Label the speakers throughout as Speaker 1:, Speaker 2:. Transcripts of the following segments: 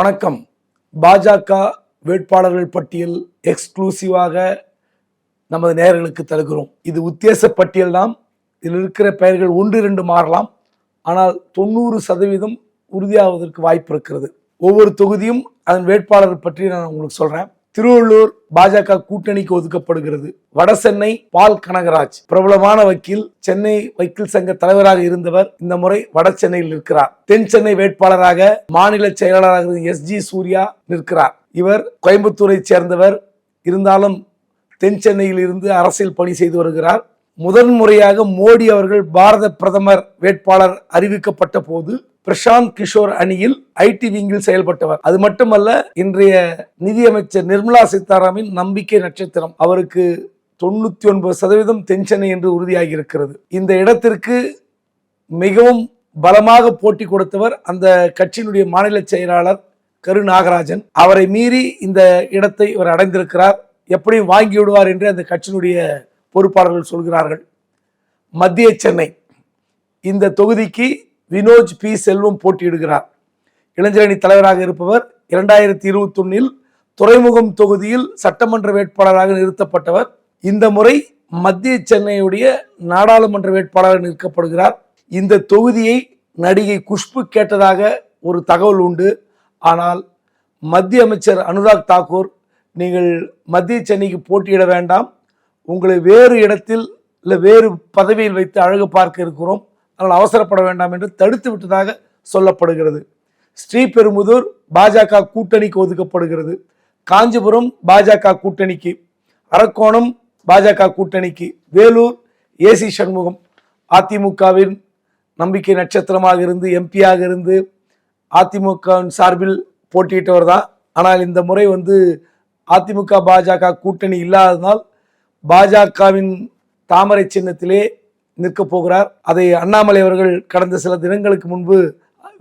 Speaker 1: வணக்கம். பாஜக வேட்பாளர்கள் பட்டியல் எக்ஸ்க்ளூசிவாக நமது நேர்களுக்கு தருகிறோம். இது உத்தேச பட்டியல் தான் இதில் இருக்கிற பெயர்கள் ஒன்று இரண்டு மாறலாம். ஆனால் தொண்ணூறு சதவீதம் உறுதியாவதற்கு வாய்ப்பு இருக்கிறது. ஒவ்வொரு தொகுதியும் அதன் வேட்பாளர் பற்றி நான் உங்களுக்கு சொல்கிறேன் திருவள்ளூர் பாஜக கூட்டணிக்கு ஒதுக்கப்படுகிறது. வடசென்னை பால் கனகராஜ். பிரபலமான வக்கீல் சென்னை வக்கீல் சங்க தலைவராக இருந்தவர் இந்த முறை வட சென்னையில் இருக்கிறார் தென் சென்னை வேட்பாளராக மாநில செயலாளராக எஸ் ஜி சூர்யா நிற்கிறார். இவர் கோயம்புத்தூரை சேர்ந்தவர். இருந்தாலும் தென் சென்னையில் இருந்து அரசியல் பணி செய்து வருகிறார். முதன் முறையாக மோடி அவர்கள் பாரத பிரதமர் வேட்பாளர் அறிவிக்கப்பட்ட போது பிரசாந்த் கிஷோர் அணியில் ஐடி விங்கில் செயல்பட்டவர். அது மட்டுமல்ல இன்றைய நிதியமைச்சர் நிர்மலா சீதாராமின் நம்பிக்கை நட்சத்திரம். அவருக்கு தொண்ணூத்தி ஒன்பது சதவீதம் தென் சென்னை என்று உறுதியாகி இருக்கிறது இந்த இடத்திற்கு மிகவும் பலமாக போட்டி கொடுத்தவர் அந்த கட்சியினுடைய மாநில செயலாளர் கரு நாகராஜன். அவரை மீறி இந்த இடத்தை இவர் அடைந்திருக்கிறார். எப்படியும் வாங்கி விடுவார் என்று அந்த கட்சியினுடைய பொறுப்பாளர்கள் சொல்கிறார்கள். மத்திய சென்னை. இந்த தொகுதிக்கு வினோஜ் பி. செல்வம் போட்டியிடுகிறார். இளைஞரணி தலைவராக இருப்பவர் இரண்டாயிரத்தி இருபத்தொன்னில் துறைமுகம் தொகுதியில் சட்டமன்ற வேட்பாளராக நிறுத்தப்பட்டவர். இந்த முறை மத்திய சென்னையுடைய நாடாளுமன்ற வேட்பாளராக நிற்கப்படுகிறார். இந்த தொகுதியை நடிகை குஷ்பு கேட்டதாக ஒரு தகவல் உண்டு. ஆனால் மத்திய அமைச்சர் அனுராக் தாக்கூர் நீங்கள் மத்திய சென்னைக்கு போட்டியிட வேண்டாம். உங்களை வேறு இடத்தில் இல்லை வேறு பதவியில் வைத்து அழகு பார்க்க இருக்கிறோம். அதனால் அவசரப்பட வேண்டாம் என்று தடுத்து விட்டதாக சொல்லப்படுகிறது. ஸ்ரீபெரும்புதூர் பாஜக கூட்டணிக்கு ஒதுக்கப்படுகிறது. காஞ்சிபுரம் பாஜக கூட்டணிக்கு அரக்கோணம் பாஜக கூட்டணிக்கு வேலூர் ஏசி சண்முகம் அதிமுகவின் நம்பிக்கை நட்சத்திரமாக இருந்து எம்பியாக இருந்து அதிமுகவின் சார்பில் போட்டியிட்டவர் தான். ஆனால் இந்த முறை வந்து அதிமுக பாஜக கூட்டணி இல்லாததால் பாஜகவின் தாமரை சின்னத்திலே நிற்கப் போகிறார். அதை அண்ணாமலை அவர்கள் கடந்த சில தினங்களுக்கு முன்பு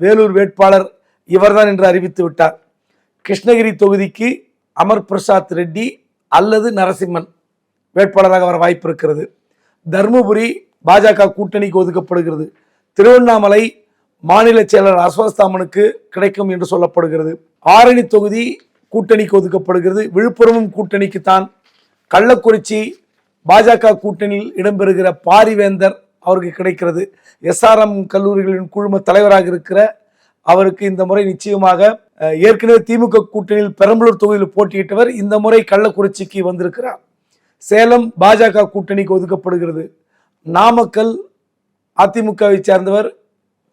Speaker 1: வேலூர் வேட்பாளர் இவர்தான் என்று அறிவித்து விட்டார். கிருஷ்ணகிரி தொகுதிக்கு அமர் பிரசாத் ரெட்டி அல்லது நரசிம்மன் வேட்பாளராக வர வாய்ப்பு இருக்கிறது. தருமபுரி பாஜக கூட்டணிக்கு ஒதுக்கப்படுகிறது. திருவண்ணாமலை மாநில செயலர் அஸ்வஸ்தாமனுக்கு கிடைக்கும் என்று சொல்லப்படுகிறது. ஆரணி தொகுதி கூட்டணிக்கு ஒதுக்கப்படுகிறது. விழுப்புரமும் கூட்டணிக்கு தான் கள்ளக்குறிச்சி பாஜக கூட்டணியில் இடம்பெறுகிற பாரிவேந்தர் அவருக்கு கிடைக்கிறது. எஸ்ஆர்எம் கல்லூரிகளின் குழும தலைவராக இருக்கிற அவருக்கு இந்த முறை நிச்சயமாக ஏற்கனவே திமுக கூட்டணியில் பெரம்பலூர் தொகுதியில் போட்டியிட்டவர் இந்த முறை கள்ளக்குறிச்சிக்கு வந்திருக்கிறார். சேலம் பாஜக கூட்டணிக்கு ஒதுக்கப்படுகிறது. நாமக்கல் அதிமுகவை சேர்ந்தவர்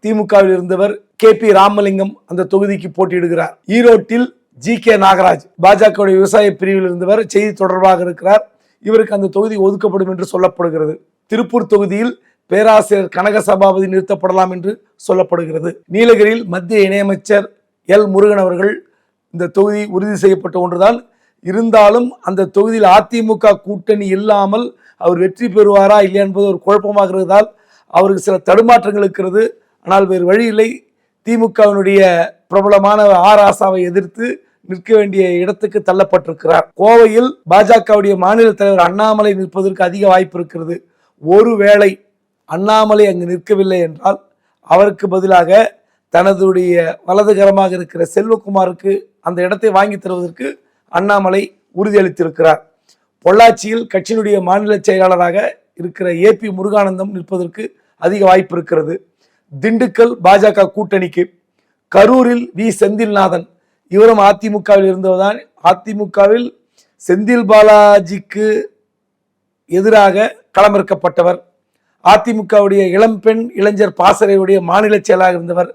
Speaker 1: திமுகவில் இருந்தவர் கே பி ராமலிங்கம் அந்த தொகுதிக்கு போட்டியிடுகிறார். ஈரோட்டில் ஜி கே நாகராஜ் பாஜகவுடைய விவசாய பிரிவில் இருந்தவர் செய்தி தொடர்பாக இருக்கிறார். இவருக்கு அந்த தொகுதி ஒதுக்கப்படும் என்று சொல்லப்படுகிறது. திருப்பூர் தொகுதியில் பேராசிரியர் கனக சபாபதி நிறுத்தப்படலாம் என்று சொல்லப்படுகிறது. நீலகிரியில் மத்திய இணையமைச்சர் எல் முருகன் அவர்கள் இந்த தொகுதி உறுதி செய்யப்பட்ட ஒன்றுதான். இருந்தாலும் அந்த தொகுதியில் அதிமுக கூட்டணி இல்லாமல் அவர் வெற்றி பெறுவாரா இல்லையா என்பது ஒரு குழப்பமாக இருந்தால் அவருக்கு சில தடுமாற்றங்கள் இருக்கிறது. ஆனால் வேறு வழி இல்லை. திமுகவினுடைய பிரபலமான ஆர் ஆசாவை எதிர்த்து நிற்க வேண்டிய இடத்துக்கு தள்ளப்பட்டிருக்கிறார். கோவையில் பாஜகவுடைய மாநில தலைவர் அண்ணாமலை நிற்பதற்கு அதிக வாய்ப்பு இருக்கிறது. ஒருவேளை அண்ணாமலை அங்கு நிற்கவில்லை என்றால் அவருக்கு பதிலாக தனதுடைய வலதுகரமாக இருக்கிற செல்வகுமாருக்கு அந்த இடத்தை வாங்கி தருவதற்கு அண்ணாமலை உறுதியளித்திருக்கிறார். பொள்ளாச்சியில் கட்சியினுடைய மாநில செயலாளராக இருக்கிற ஏபி முருகானந்தம் நிற்பதற்கு அதிக வாய்ப்பு இருக்கிறது. திண்டுக்கல் பாஜக கூட்டணிக்கு கரூரில் வி செந்தில்நாதன் இவரும் அதிமுகவில் இருந்தவர்தான். அதிமுகவில் செந்தில் பாலாஜிக்கு எதிராக களமிறக்கப்பட்டவர். அதிமுகவுடைய இளம்பெண் இளைஞர் பாசறையுடைய மாநில செயலாக இருந்தவர்.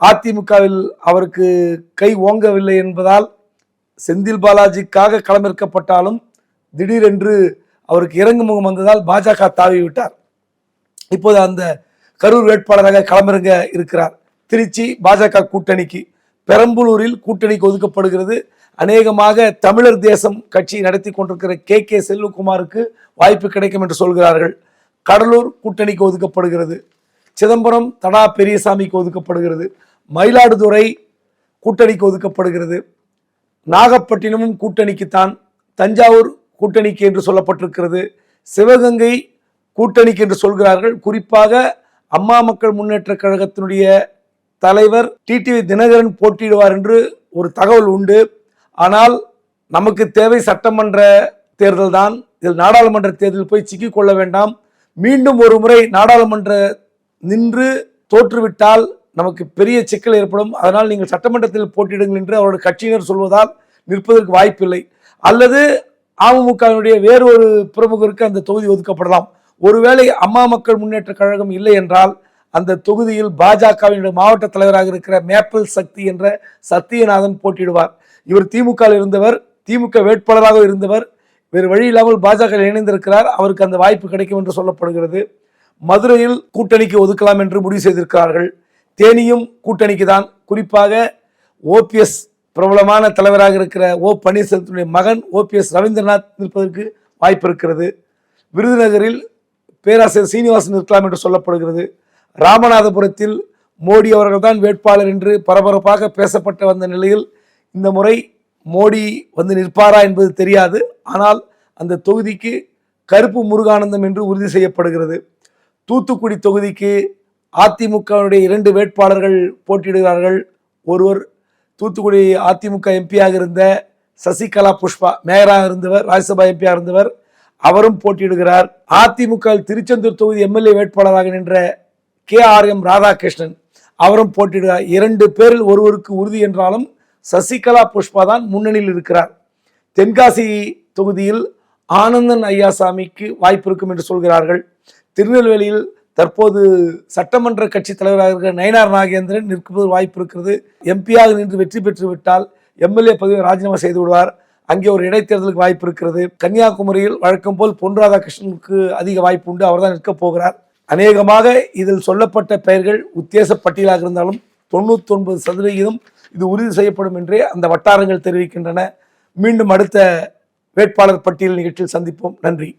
Speaker 1: அதிமுகவில் அவருக்கு கை ஓங்கவில்லை என்பதால் செந்தில் பாலாஜிக்காக களமிறக்கப்பட்டாலும் திடீரென்று அவருக்கு இறங்கு முகம் வந்ததால் பாஜக தாவி விட்டார் இப்போது அந்த கரூர் வேட்பாளராக களமிறங்க இருக்கிறார். திருச்சி பாஜக கூட்டணிக்கு. பெரம்பலூரில் கூட்டணிக்கு ஒதுக்கப்படுகிறது. அநேகமாக தமிழர் தேசம் கட்சி நடத்தி கொண்டிருக்கிற கே. கே. செல்வகுமாருக்கு வாய்ப்பு கிடைக்கும் என்று சொல்கிறார்கள். கடலூர் கூட்டணிக்கு ஒதுக்கப்படுகிறது. சிதம்பரம் தடா பெரியசாமிக்கு ஒதுக்கப்படுகிறது. மயிலாடுதுறை கூட்டணிக்கு ஒதுக்கப்படுகிறது. நாகப்பட்டினமும் கூட்டணிக்குத்தான் தஞ்சாவூர் கூட்டணிக்கு என்று சொல்லப்பட்டிருக்கிறது. சிவகங்கை கூட்டணிக்கு என்று சொல்கிறார்கள். குறிப்பாக அம்மா மக்கள் முன்னேற்ற கழகத்தினுடைய தலைவர் டிடிவி தினகரன் போட்டியிடுவார் என்று ஒரு தகவல் உண்டு. ஆனால் நமக்கு தேவை சட்டமன்ற தேர்தல் தான் இதில் நாடாளுமன்ற தேர்தலில் போய் சிக்கிக் கொள்ள வேண்டாம். மீண்டும் ஒரு முறை நாடாளுமன்ற நின்று தோற்றுவிட்டால் நமக்கு பெரிய சிக்கல் ஏற்படும். அதனால் நீங்கள் சட்டமன்றத்தில் போட்டியிடுங்கள் என்று அவருடைய கட்சியினர் சொல்வதால் நிற்பதற்கு வாய்ப்பில்லை. அல்லது அமமுகவினுடைய வேறு ஒரு பிரமுகருக்கு அந்த தொகுதி ஒதுக்கப்படலாம். ஒருவேளை அம்மா மக்கள் முன்னேற்ற கழகம் இல்லை என்றால் அந்த தொகுதியில் பாஜகவினுடைய மாவட்ட தலைவராக இருக்கிற மேப்பிள் சக்தி என்ற சத்தியநாதன் போட்டியிடுவார். இவர் திமுகவில் இருந்தவர் திமுக வேட்பாளராக இருந்தவர் வேறு வழி இல்லாமல் பாஜக இணைந்திருக்கிறார். அவருக்கு அந்த வாய்ப்பு கிடைக்கும் என்று சொல்லப்படுகிறது. மதுரையில் கூட்டணிக்கு ஒதுக்கலாம் என்று முடிவு செய்திருக்கிறார்கள். தேனியும் கூட்டணிக்கு தான். குறிப்பாக ஓபிஎஸ் பிரபலமான தலைவராக இருக்கிற ஓ பன்னீர்செல்வத்தினுடைய மகன் ஓபிஎஸ் ரவீந்திரநாத் நிற்பதற்கு வாய்ப்பு இருக்கிறது. விருதுநகரில் பேராசிரியர் சீனிவாசன் இருக்கலாம் என்று சொல்லப்படுகிறது. ராமநாதபுரத்தில் மோடி அவர்கள்தான் வேட்பாளர் என்று பரபரப்பாக பேசப்பட்டு வந்த நிலையில் இந்த முறை மோடி வந்து நிற்பாரா என்பது தெரியாது. ஆனால் அந்த தொகுதிக்கு கருப்பு முருகானந்தம் என்று உறுதி செய்யப்படுகிறது. தூத்துக்குடி தொகுதிக்கு அதிமுகவுடைய இரண்டு வேட்பாளர்கள் போட்டியிடுகிறார்கள். ஒருவர் தூத்துக்குடி அதிமுக எம்பியாக இருந்த சசிகலா புஷ்பா மேயராக இருந்தவர் ராஜ்யசபா எம்பியாக இருந்தவர் அவரும் போட்டியிடுகிறார். அதிமுக திருச்செந்தூர் தொகுதி எம்எல்ஏ வேட்பாளராக நின்ற கே ஆர் எம் ராதாகிருஷ்ணன். அவரும் போட்டியிடுகிறார். இரண்டு பேரில் ஒருவருக்கு உறுதி என்றாலும் சசிகலா புஷ்பா தான் முன்னணியில் இருக்கிறார். தென்காசி தொகுதியில் ஆனந்தன் ஐயாசாமிக்கு வாய்ப்பு இருக்கும் என்று சொல்கிறார்கள். திருநெல்வேலியில் தற்போது சட்டமன்ற கட்சி தலைவராக இருக்கிற நயனார் நாகேந்திரன் நிற்பது வாய்ப்பு இருக்கிறது. எம்பியாக நின்று வெற்றி பெற்று விட்டால் எம்எல்ஏ பதவியை ராஜினாமா செய்து விடுவார். அங்கே ஒரு இடைத்தேர்தலுக்கு வாய்ப்பு இருக்கிறது. கன்னியாகுமரியில் வழக்கம் போல் பொன் ராதாகிருஷ்ணனுக்கு அதிக வாய்ப்பு உண்டு. அவர்தான் நிற்கப் போகிறார். அநேகமாக இதில் சொல்லப்பட்ட பெயர்கள் உத்தேச பட்டியலாக இருந்தாலும் தொண்ணூத்தொன்பது சதவிகிதம் இது உறுதி செய்யப்படும் என்றே அந்த வட்டாரங்கள் தெரிவிக்கின்றன. மீண்டும் அடுத்த வேட்பாளர் பட்டியல் நிகழ்ச்சியில் சந்திப்போம். நன்றி.